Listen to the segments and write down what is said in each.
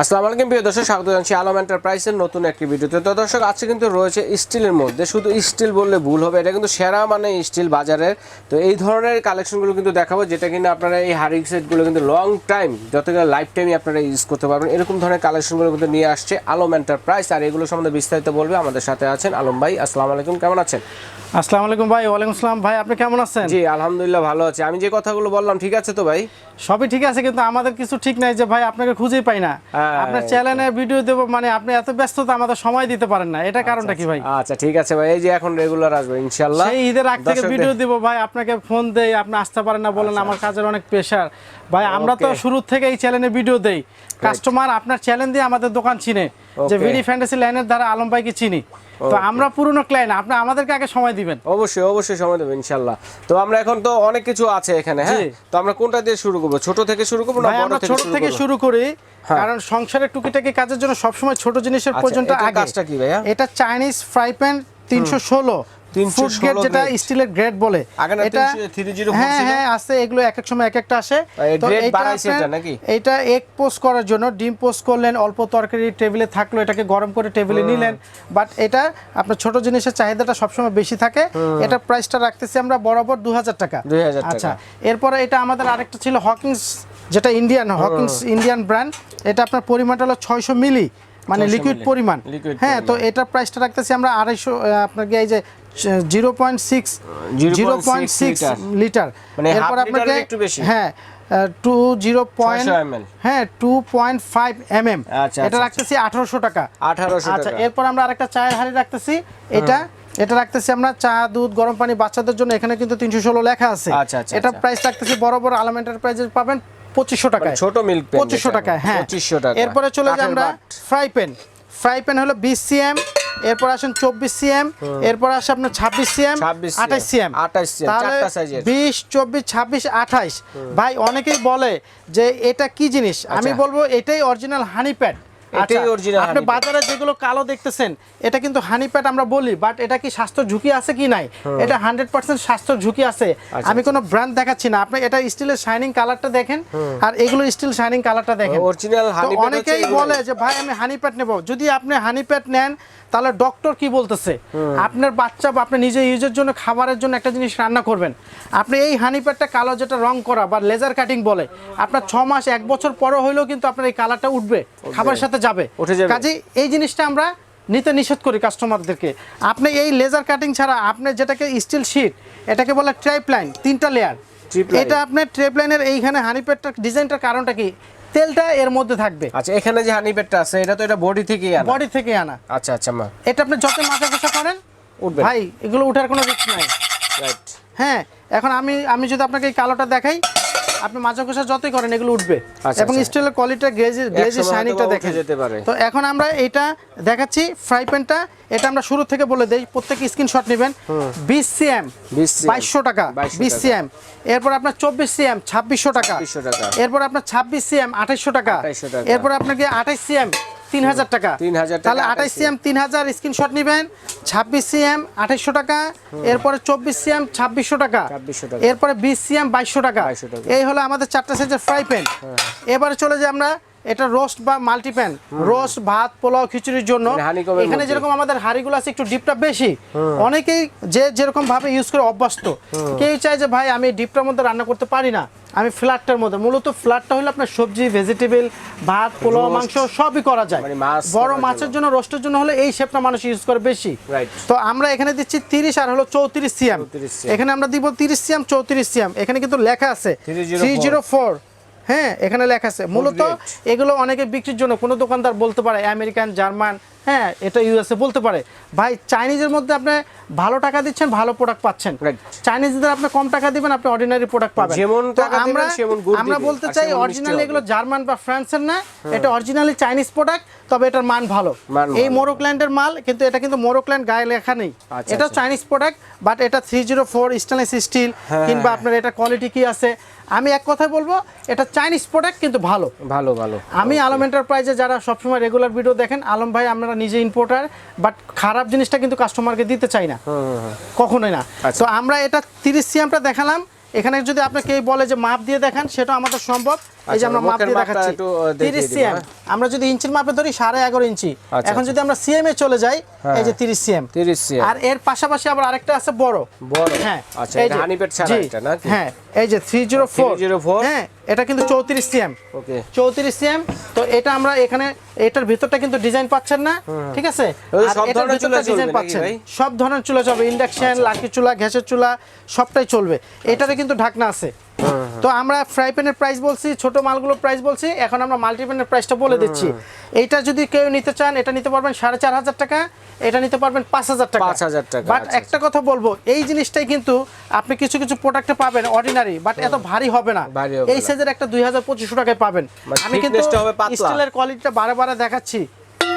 আসসালামু আলাইকুম প্রিয় দর্শক স্বাগত জানাচ্ছি আলম এন্টারপ্রাইজের নতুন একটি ভিডিওতে। তো দর্শক আজকে কিন্তু রয়েছে স্টিলের মধ্যে। শুধু স্টিল বললে ভুল হবে এটা কিন্তু সেরা মানে স্টিল বাজারের। তো এই ধরনের কালেকশনগুলো কিন্তু দেখাবো যেটা কিন্তু আপনারা এই হারিং সেটগুলো কিন্তু লং টাইম যত লাইফ টাইমই আপনারা ইউজ করতে পারবেন। এরকম ধরনের কালেকশনগুলো কিন্তু নিয়ে আসছে আলম এন্টারপ্রাইজ। আর এগুলো সম্বন্ধে বিস্তারিত বলবে আমাদের সাথে আছেন আলম ভাই। আসসালামু আলাইকুম কেমন আছেন? আসসালামু আলাইকুম ভাই ওয়ালাইকুম আসসালাম। ভাই আপনি কেমন আছেন? জি আলহামদুলিল্লাহ ভালো আছে। আমি যে কথাগুলো বললাম ঠিক আছে তো ভাই? সবই ঠিক আছে কিন্তু আমাদের কিছু ঠিক নাই যে ভাই আপনাকে খুঁজেই পাই না। আপনার চ্যানেলে ভিডিও দেব মানে আপনি এত ব্যস্ততা আমাদের সময় দিতে পারেন না। এটা কারণটা কি ভাই? আচ্ছা ঠিক আছে ভাই। এই যে এখন রেগুলার আসবে ইনশাআল্লাহ। সেই ঈদের আগ থেকে ভিডিও দেব ভাই আপনাকে ফোন দেই আপনি আসতে পারেন না বলেন আমার কাজের অনেক প্রেসার ভাই আমরা তো শুরু থেকে এই চ্যানেলে ভিডিও দেই। কাস্টমার আপনার চ্যানেল দিয়ে আমাদের দোকান চিনে। যে ভিডি ফ্যান্টাসি লাইনের দ্বারা আলম ভাইকে চিনি। তো আমরা পুরনো ক্লায়েন্ট আপনি আমাদেরকে আগে সময় দিবেন। অবশ্যই অবশ্যই সময় দেবেন ইনশাআল্লাহ তো আমরা এখন তো অনেক কিছু আছে এখানে হ্যাঁ? তো আমরা কোনটা দিয়ে শুরু করব? ছোট থেকে শুরু করব না বড় আমরা থেকে ছোট থেকে শুরু করি হ্যাঁ। কারণ সংসারের টুকিটাকি কাজের জন্য সবসময় ছোট জিনিসের পর্যন্ত প্রয়োজনটা আগে। কাজটা কি ভাইয়া? এটা চাইনিজ ফ্রাই প্যান তিনশো ষোলো। 316 ফুড গ্রেড যেটা স্টিলের গ্রেড বলে এটা হ্যাঁ হ্যাঁ আছে এগুলো এক এক সময় এক একটা আসে। এটা নাকি? পোস্ট করার জন্য ডিম পোস্ট করলেন অল্প তরকারি টেবিলে থাকল এটাকে গরম করে টেবিলে নিলেন। বাট এটা আপনার ছোট জিনিসের চাহিদাটা সবসময় বেশি থাকে। এটা প্রাইসটা রাখতেছি আমরা বরাবর দু হাজার টাকা। 2000 টাকা। আচ্ছা এরপরে এটা আমাদের আরেকটা ছিল হকিংস যেটা ইন্ডিয়ান হকিংস ইন্ডিয়ান ব্র্যান্ড এটা আপনার পরিমাণটা হলো ছয়শো মিলি। মানে লিকুইড পরিমাণ। হ্যাঁ তো। এটার প্রাইসটা রাখতেছি আমরা আড়াইশো আপনাকে এই যে zero point six zero point six litre. মানে এরপর আপনাকে। হ্যাঁ টু জিরো পয়েন্ট হ্যাঁ two point five M M এটা আচ্ছা, রাখতেছি আঠারোশো টাকা। 1800 আচ্ছা এরপর আমরা আরেকটা চায়ের হাঁড়ি রাখতেছি। এটা এটা রাখতেছি আমরা চা দুধ গরম পানি বাচ্চাদের জন্য। এখানে কিন্তু তিনশো ষোলো লেখা আছে। আচ্ছা, আচ্ছা, এটা। প্রাইস রাখতেছি বড় বড় আলম এন্টারপ্রাইজের পাবেন পঁচিশশো টাকায়। মানে ছোট মিল্ক পঁচিশশো টাকায় হ্যাঁ। পঁচিশশো টাকা। এরপরে চলে যাই আমরা ফ্রাই প্যান ফ্রাই প্যান হলো বিশ সিএম এরপর আসেন চব্বিশ সিএম এরপর আসে আপনার ছাব্বিশ সিএম 26 আঠাশ সিএম 28 cm, তাহলে বিশ চব্বিশ ছাব্বিশ আঠাইশ। ভাই অনেকেই বলে যে এটা কি জিনিস? আমি আচ্ছা। বলব এটাই অরিজিনাল হানি প্যাড এটাই original আপনি বাজারে যেগুলো কালো দেখতেছেন এটা কিন্তু হানি প্যাড আমরা বলি বাট এটা কি স্বাস্থ্য ঝুঁকি আছে কি নাই? এটা হান্ড্রেড পার্সেন্ট স্বাস্থ্য ঝুঁকি আছে। আচ্ছা, আমি কোনো ব্র্যান্ড দেখাচ্ছি না। আপনি এটা স্টিলের শাইনিং কালারটা দেখেন আর এগুলো স্টিল শাইনিং কালারটা দেখেন। Original তো honey অনেকেই বলে যে ভাই আমি হানি প্যাড নেব। যদি আপনি হানি প্যাড নেন তাহলে ডক্টর কি বলতেছে? আপনার বাচ্চা বা আপনি নিজে ইউজের জন্য খাবারের জন্য একটা জিনিস রান্না করবেন। আপনি এই হানি প্যাডটা কালো যেটা রং করা বা লেজার কাটিং বলে আপনার ছ মাস এক বছর পরও হইলেও কিন্তু আপনার এই কালারটা উঠবে। খাবারের সাথে যাবে। উঠে যাবে। কাজেই এই জিনিসটা আমরা নিতে নিষেধ করি কাস্টমারদেরকে। আপনি এই লেজার কাটিং ছাড়া আপনি যেটাকে স্টিল শিট এটাকে বলে ট্রাইপ লাইন তিনটা লেয়ার এটা আপনার ট্রেপ লাইনের এইখানে হানি প্যাডটার ডিজাইনটার কারণটা কি? তেলটা এর মধ্যে থাকবে। আচ্ছা এখানে যে হানি পেটটা আছে এটা তো এটা বডি থেকে আনা। বডি থেকে আনা। আচ্ছা আচ্ছা মা। এটা আপনি যত মাথা ঘষা করেন উঠবে। ভাই এগুলো উঠার কোনো রিস্ক নাই। রাইট হ্যাঁ এখন আমি আমি যদি আপনাকে এই কালোটা দেখাই আপনি মাজা কষা যতই করেন এগুলো উঠবে আচ্ছা, এবং আচ্ছা। স্টিলের কোয়ালিটিটা গ্লেজি গ্লেজি শাইনিংটা দেখেন যেতে পারে। তো এখন আমরা এটা দেখাচ্ছি ফ্রাই প্যানটা এটা আমরা শুরু থেকে বলে দেই প্রত্যেক স্ক্রিনশট নেবেন বিশ সিএম 20 cm, বাইশশো টাকা 2200 বিশ সি সিএম এরপর আপনার চব্বিশ সিএম ছাব্বিশশো টাকা 2600 টাকা। এরপর আপনার ছাব্বিশ সিএম আঠাইশশো টাকা 2800 টাকা। এরপর আপনাকে আঠাইশ সিএম তিন হাজার টাকা। 3000 হাজার তাহলে 28 আঠাইশ সিএম। তিন হাজার স্ক্রিনশট নেবেন ছাব্বিশ সিএম আঠাইশশো টাকা এরপরে চব্বিশ সিএম ছাব্বিশশো টাকা 2600 টাকা। এরপরে বিশ সিএম বাইশশো টাকা। 2200 টাকা। এই হলো আমাদের চারটা সাইজের ফ্রাই প্যান এবারে চলে যাই আমরা এটা রোস্ট বা মাল্টিপ্যান। রোস্ট ভাত পোলাও খিচুড়ির জন্য। মানে এখানে যেরকম আমাদের হাড়িগুলো আছে একটু ডিপটা বেশি। অনেকেই যে যেরকম ভাবে ইউজ করে অভ্যস্ত। কেউ চায় যে ভাই আমি ডিপটার মধ্যে রান্না করতে পারি না। আমি ফ্ল্যাটটার মধ্যে। মূলত ফ্ল্যাটটা হলো আপনার সবজি ভেজিটেবল ভাত পোলাও মাংস সবই করা যায়। মানে বড় মাছের জন্য। রোস্টের জন্য হলে এই শেপটা মানুষ ইউজ করে বেশি। তো আমরা এখানে দিচ্ছি তিরিশ আর হলো চৌত্রিশ সিএম। এখানে আমরা দিব তিরিশ সিএম চৌত্রিশ সিএম। এখানে কিন্তু লেখা আছে 304 থ্রি জিরো ফোর। হ্যাঁ এখানে লেখা আছে। মূলত এগুলো অনেকে বিক্রির জন্য কোনো দোকানদার বলতে পারে আমেরিকান জার্মান হ্যাঁ এটা ইউএসএ বলতে পারে। ভাই চাইনিজের মধ্যে আপনি ভালো টাকা দিচ্ছেন ভালো প্রোডাক্ট পাচ্ছেন. চাইনিজদের আপনি কম টাকা দিবেন আপনি অর্ডিনারি প্রোডাক্ট পাবেন। যেমন টাকা আমরা আমরা বলতে চাই সেমন মিষ্টি অরিজিনালি এগুলো জার্মান বা ফ্রান্সের না এটা অরিজিনালি চাইনিজ প্রোডাক্ট তবে এটার মান ভালো। এই। মোরোক্ল্যান্ডের মাল কিন্তু এটা কিন্তু মোরোক্ল্যান্ড গায়ে লেখা নেই। আচ্ছা, এটা আচ্ছা। চাইনিজ প্রোডাক্ট বাট এটা three zero four stainless steel হ্যাঁ। কিংবা আপনার এটা কোয়ালিটি কি আছে। আমি এক কথায় বলব এটা চাইনিজ প্রোডাক্ট কিন্তু ভালো। ভালো ভালো। আমি আলম এন্টারপ্রাইজে যারা সবসময় রেগুলার ভিডিও দেখেন আলম ভাই আমরা নিজে ইম্পোর্টার বাট খারাপ জিনিসটা কিন্তু কাস্টমারকে দিতে চাই না। কখনোই না। আচ্ছা। তো আমরা এটা তিরিশ সিএমটা দেখালাম। এখানে যদি আপনাকে বলে যে মাপ দিয়ে দেখান সেটা আমাদের সম্ভব। এই যে আচ্ছা, আমরা মাপ দিয়ে মাপটা দেখাচ্ছি একটু, আহ, দেখিয়ে তিরিশ দিন, সিএম। হ্যাঁ। আমরা যদি ইঞ্চির মাপে ধরি সাড়ে এগারো ইঞ্চি। আচ্ছা, এখন আচ্ছা। যদি আমরা সিএম এ চলে যাই হ্যাঁ। এই যে তিরিশ সিএম। 30 cm আর এর পাশাপাশি আবার আরেকটা আছে বড়। বড়। হ্যাঁ আচ্ছা এটা যে- ছাড়া এটা নাকি? হ্যাঁ এই যে থ্রি জিরো ফোর 304 হ্যাঁ এটা কিন্তু চৌত্রিশ সিএম। ওকে। চৌত্রিশ সিএম। তো এটা আমরা এখানে এটার ভিতরটা কিন্তু ডিজাইন পাচ্ছেন না ঠিক আছে? সব ধরনের চুলা ডিজাইন চলবে পাচ্ছেন। আচ্ছা, সব ধরনের চুলা চলবে। ইন্ডাকশন লাকি চুলা গ্যাসের চুলা সবটাই চলবে। এটারে কিন্তু ঢাকনা আছে। তো আমরা ফ্রাই প্যানের প্রাইস বলছি ছোট মালগুলোর প্রাইস বলছি এখন আমরা মাল্টি প্যানের প্রাইসটা বলে দিচ্ছি। এইটা যদি কেউ নিতে চান এটা নিতে পারবেন সাড়ে চার হাজার টাকা এটা নিতে পারবেন পাঁচ হাজার টাকা। 5,000 টাকা, বাট আচ্ছা, একটা কথা বলব এই জিনিসটাই কিন্তু আপনি কিছু কিছু প্রোডাক্টে পাবেন অর্ডিনারি বাট এত ভারী হবে না। এই সাইজের একটা দুই হাজার পঁচিশশো টাকায় পাবেন। আমি কিন্তু। স্টিলের কোয়ালিটিটা বারে বারে দেখাচ্ছি।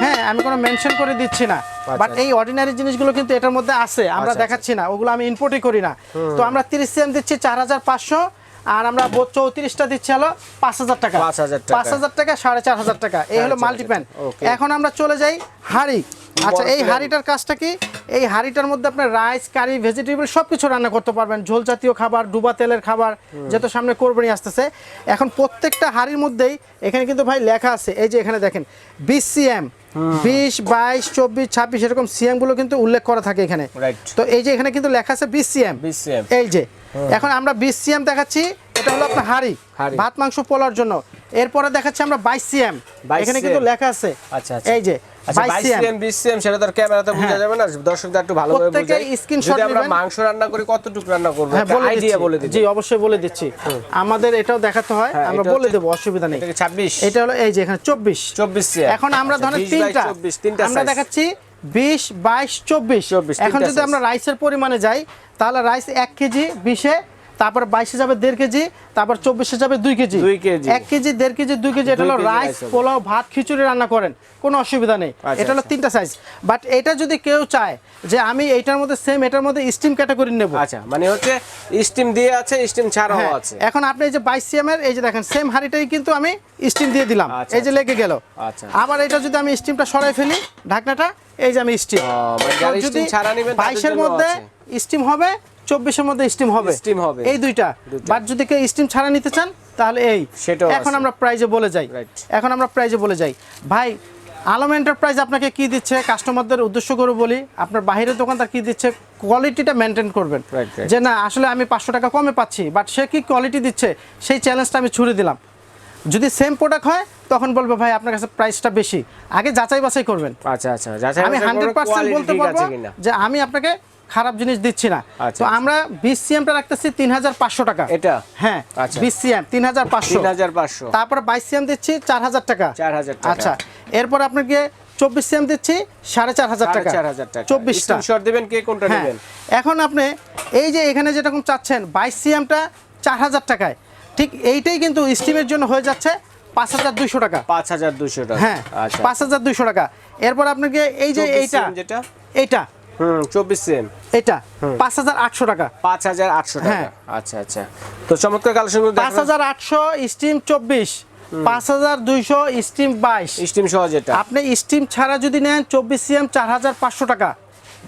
হ্যাঁ আমি কোনো মেনশন করে দিচ্ছি না। বাট এই অর্ডিনারি জিনিসগুলো কিন্তু এটার মধ্যে আছে। আমরা আচ্ছা, দেখাচ্ছি না ওগুলো আমি ইম্পোর্টই করি না। তো আমরা তিরিশ সিএম দিচ্ছি চার হাজার পাঁচশো। আর আমরা চৌত্রিশটা দিচ্ছি হলো পাঁচ হাজার টাকা। 5,000 টাকা। পাঁচ হাজার টাকা সাড়ে চার হাজার টাকা। এই হলো মাল্টিপ্যান এখন আমরা চলে যাই হাড়ি। আচ্ছা এই। হাড়িটার কাজটা কি? এই হাড়িটার মধ্যে আপনার রাইস কারি ভেজিটেবল সব কিছু রান্না করতে পারবেন। ঝোল জাতীয় খাবার ডুবা তেলের খাবার যেহেতু সামনে কোরবানি আসতেছে। এখন প্রত্যেকটা হাড়ির মধ্যেই এখানে কিন্তু ভাই লেখা আছে। এই যে এখানে দেখেন বিশ সিএম। বিশ বাইশ চব্বিশ ছাব্বিশ এরকম সিএমগুলো কিন্তু উল্লেখ করা থাকে এখানে। তো এই যে এখানে কিন্তু লেখা আছে বিশ সিএম। 20 cm এই যে এখন আমরা বিশ সিএম দেখাচ্ছি এটা হলো আপনার হাড়ি ভাত মাংস পোলার জন্য। এরপরে দেখাচ্ছি আমরা বাইশ সিএম। এখানে কিন্তু লেখা আছে। আচ্ছা, আচ্ছা। এই যে আচ্ছা বাইশ 22 সিএম। cm 20 cm সেটা তো ক্যামেরাতে বোঝা হ্যাঁ। যাবে না। দর্শকদের একটু ভালোভাবে প্রত্যেকে যদি আমরা মাংস রান্না করি কতটুকু রান্না করব? হ্যাঁ বলে দিচ্ছি। জি অবশ্যই বলে দিচ্ছি। আমাদের এটাও দেখাতে হয়। হ্যাঁ, আমরা বলে দেবো অসুবিধা নেই। এটা কি 26 এটা হলো এই যে এখানে চব্বিশ। 24 এখন আমরা আচ্ছা, ধরেন 20 by তিনটা। তিনটা আমরা দেখাচ্ছি বিশ বাইশ চব্বিশ। 24 এখন যদি আমরা রাইসের পরিমাণে যাই তাহলে রাইস এক কেজি বিশে তারপর বাইশে যাবে দেড় কেজি তারপর চব্বিশে যাবে দুই কেজি। দুই কেজি। এক কেজি দেড় কেজি দুই কেজি এটা হলো রাইস পোলাও ভাত খিচুড়ি রান্না করেন কোনো অসুবিধা নেই। আচ্ছা, এটা হলো আচ্ছা। তিনটা সাইজ বাট এটা যদি কেউ চায় যে আমি এইটার মধ্যে সেম এটার মধ্যে স্টিম ক্যাটাগরি নেব। আচ্ছা মানে হচ্ছে স্টিম দিয়ে আছে স্টিম ছাড়াও হ্যাঁ, আছে। এখন আপনি এই যে বাইশ সিএম এর এই যে দেখেন সেম হাঁড়িটাই কিন্তু আমি স্টিম দিয়ে দিলাম। আচ্ছা, এই যে লেগে গেল। আচ্ছা। আবার এটা যদি আমি স্টিমটা সরাই ফেলি ঢাকনাটা এই যে আমি স্টিম ও, মানে যারা ছাড়া নিবেন তাদের বাইশের মধ্যে স্টিম হবে চব্বিশের মধ্যে স্টিম হবে। Steam হবে। এই দুইটা। বাট যদি কেউ স্টিম ছাড়া নিতে চান তাহলে এই। সেটাও এখন আমরা প্রাইজে বলে যাই। এখন আমরা প্রাইজে বলে যাই। ভাই আলম এন্টারপ্রাইজ আপনাকে কি দিচ্ছে? কাস্টমারদের উদ্দেশ্য করে বলি। আপনার বাইরের দোকানদার কি দিচ্ছে? কোয়ালিটিটা মেনটেন করবেন. যে না আসলে আমি পাঁচশো টাকা কমে পাচ্ছি বাট সে কি কোয়ালিটি দিচ্ছে? সেই চ্যালেঞ্জটা আমি ছুড়ে দিলাম। যদি সেম প্রোডাক্ট হয় তখন বলবে ভাই আপনার কাছে প্রাইসটা বেশি। আগে যাচাই বাছাই করবেন। আচ্ছা আচ্ছা। আমি হান্ড্রেড পার্সেন্ট বলতে পারব যে আমি আপনাকে খারাপ জিনিস দিচ্ছি না। আচ্ছা, তো আচ্ছা। আমরা বিশ সিএমটা রাখতেছি তিন হাজার পাঁচশো টাকা। এটা? হ্যাঁ আচ্ছা। বিশ সিএম তিন হাজার পাঁচশো। 3500 তারপরে বাইশ সিএম দিচ্ছি চার হাজার টাকা। চার হাজার আচ্ছা এরপর আপনাকে চব্বিশ সিএম দিচ্ছি সাড়ে চার হাজার টাকা। 4500 টাকা। চব্বিশটা। স্ক্রিনশট দিবেন কে কোনটা হ্যাঁ। নেবেন? এখন আপনি এই যে এখানে যেরকম চাচ্ছেন বাইশ সিএমটা চার হাজার টাকায়। ঠিক এইটাই কিন্তু স্টিমের জন্য হয়ে যাচ্ছে পাঁচ হাজার দুইশো টাকা। 5200 টাকা। হ্যাঁ আচ্ছা। পাঁচ হাজার দুইশো টাকা। এরপর আপনাকে এই যে 24 এইটা যেটা? এইটা। হুম 24 সেম। এটা? পাঁচ হাজার আটশো টাকা। 5800 টাকা। হ্যাঁ। আচ্ছা আচ্ছা। তো চমৎকার কালেকশন স্টিম চব্বিশ পাঁচ হাজার দুইশো স্টিম বাইশ। স্টিম সহ যেটা। আপনি স্টিম ছাড়া যদি নেন চব্বিশ সিএম চার হাজার পাঁচশো টাকা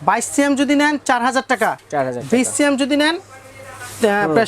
বাইশ সিএম যদি নেন চার হাজার টাকা 4,000 টাকা। বিশ সিএম যদি নেন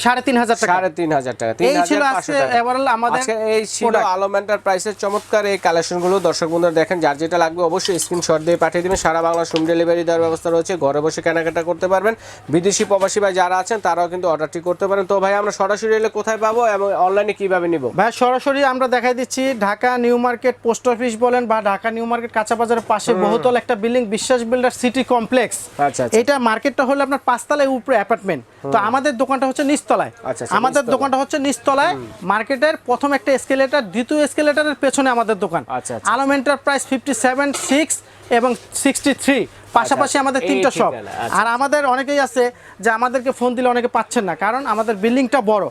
সাড়ে তিন হাজার টাকা। সাড়ে তিন হাজার টাকা এই ছিল আজকে টাকা। আমাদের এই ছিল আলম এন্টারপ্রাইসের চমৎকার এই কালেকশনগুলো দর্শক বন্ধুরা দেখেন যার যেটা লাগবে অবশ্যই স্ক্রিনশট দিয়ে পাঠিয়ে দিবেন। সারা বাংলা হোম ডেলিভারি দেওয়ার ব্যবস্থা রয়েছে। ঘরে বসে কেনাকাটা করতে পারবেন। বিদেশি প্রবাসী ভাই যারা আছেন তারাও কিন্তু অর্ডারটি করতে পারেন। তো ভাই আমরা সরাসরি এলে কোথায় পাবো এবং অনলাইনে কীভাবে নিব? ভাই সরাসরি আমরা দেখাই দিচ্ছি Dhaka new market post office বলেন বা ঢাকা নিউ মার্কেট কাঁচা বাজারের পাশে বহুতল একটা বিল্ডিং বিশ্বাস বিল্ডার সিটি কমপ্লেক্স। আচ্ছা, আচ্ছা। এটা মার্কেটটা হলো আপনার পাঁচতলায় উপরে অ্যাপার্টমেন্ট। তো আমাদের দোকানটা হচ্ছে নিচতলায়। আচ্ছা, আচ্ছা, আমাদের দোকানটা হচ্ছে নিচতলায়। মার্কেটের প্রথম একটা এসকেলেটার দ্বিতীয় এসকেলেটারের পেছনে আমাদের দোকান। আচ্ছা। Alam enterprise fifty seven six এবং সিক্সটি থ্রি পাশাপাশি আমাদের তিনটা শপ। আর আমাদের অনেকেই আছে যে আমাদেরকে ফোন দিলে অনেকে পাচ্ছেন না কারণ আমাদের বিল্ডিংটা বড়।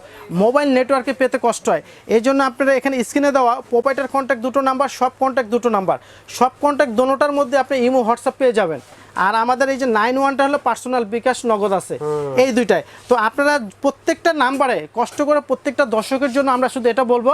মোবাইল নেটওয়ার্কে পেতে কষ্ট হয়। এই জন্য আপনারা এখানে স্ক্রিনে দেওয়া প্রোপাইটার কন্ট্যাক্ট দুটো নাম্বার সব কন্ট্যাক্ট দুটো নাম্বার সব কন্ট্যাক্ট দোনোটার মধ্যে আপনি ইমো হোয়াটসঅ্যাপ পেয়ে যাবেন। আর আমাদের এই যে নাইন ওয়ানটা হলো পার্সোনাল বিকাশ নগদ আছে। এই দুইটাই। তো আপনারা প্রত্যেকটা নাম্বারে কষ্ট করে প্রত্যেকটা দর্শকের জন্য আমরা শুধু এটা বলব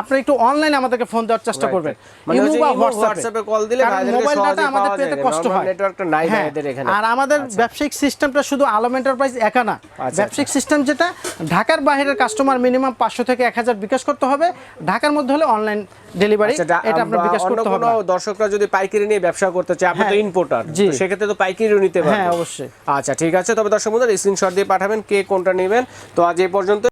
আপনারা একটু অনলাইনে আমাদেরকে ফোন দেওয়ার চেষ্টা করবেন। right. মানে হচ্ছে ইমো বা হোয়াটসঅ্যাপে হোয়াটসঅ্যাপে দিলে মোবাইল ডাটা আমাদের পেতে কষ্ট হয়। নাই হ্যাঁ, এখানে। আর আমাদের ব্যবসায়িক সিস্টেমটা শুধু আলম এন্টারপ্রাইজ একা না। আচ্ছা। ব্যবসায়িক সিস্টেম যেটা ঢাকার বাইরের কাস্টমার মিনিমাম পাঁচশো থেকে এক হাজার বিকাশ করতে হবে। ঢাকার মধ্যে হলে অনলাইন ডেলিভারি আচ্ছা, এটা আপনার বিকাশ করতে হবে দর্শকরা যদি পাইকারি নিয়ে ব্যবসা করতে চায় আপনি তো হ্যাঁ, ইম্পোর্টার জি। সেক্ষেত্রে তো পাইকারিও নিতে পারবেন হ্যাঁ, অবশ্যই। আচ্ছা ঠিক আছে। তবে দর্শক বন্ধুরা স্ক্রিনশট দিয়ে পাঠাবেন কে কোনটা নেবেন। তো আজ এই পর্যন্ত